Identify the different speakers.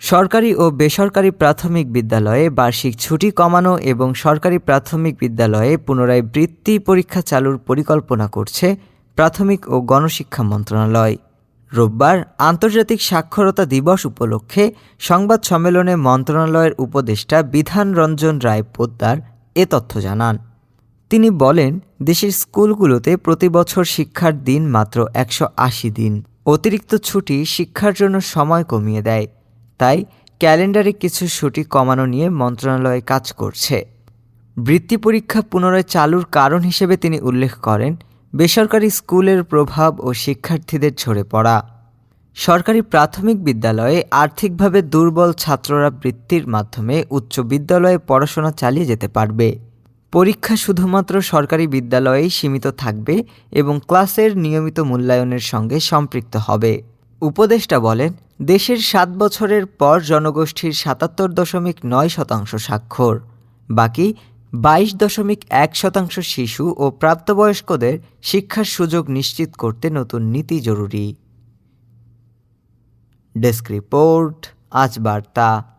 Speaker 1: সরকারি ও বেসরকারি প্রাথমিক বিদ্যালয়ে বার্ষিক ছুটি কমানো এবং সরকারি প্রাথমিক বিদ্যালয়ে পুনরায় বৃত্তি পরীক্ষা চালুর পরিকল্পনা করছে প্রাথমিক ও গণশিক্ষা মন্ত্রণালয়। রোববার আন্তর্জাতিক সাক্ষরতা দিবস উপলক্ষে সংবাদ সম্মেলনে মন্ত্রণালয়ের উপদেষ্টা বিধান রঞ্জন রায় পোদ্দার এ তথ্য জানান। তিনি বলেন, দেশের স্কুলগুলোতে প্রতি বছর শিক্ষার দিন মাত্র একশো আশি দিন। অতিরিক্ত ছুটি শিক্ষার জন্য সময় কমিয়ে দেয়। তাই ক্যালেন্ডারে কিছু ছুটি কমানো নিয়ে মন্ত্রণালয় কাজ করছে। বৃত্তি পরীক্ষা পুনরায় চালুর কারণ হিসেবে তিনি উল্লেখ করেন, বেসরকারি স্কুলের প্রভাব ও শিক্ষার্থীদের ঝরে পড়া। সরকারি প্রাথমিক বিদ্যালয়ে আর্থিকভাবে দুর্বল ছাত্ররা বৃত্তির মাধ্যমে উচ্চ বিদ্যালয়ে পড়াশোনা চালিয়ে যেতে পারবে। পরীক্ষা শুধুমাত্র সরকারি বিদ্যালয়েই সীমিত থাকবে এবং ক্লাসের নিয়মিত মূল্যায়নের সঙ্গে সম্পৃক্ত হবে। উপদেষ্টা বলেন দেশের সাত বছরের পর জনগোষ্ঠীর সাতাত্তর দশমিক নয় শতাংশ স্বাক্ষর। বাকি বাইশ দশমিক এক শতাংশ শিশু ও প্রাপ্তবয়স্কদের শিক্ষার সুযোগ নিশ্চিত করতে নতুন নীতি জরুরি। ডেস্ক রিপোর্ট, আজ বার্তা।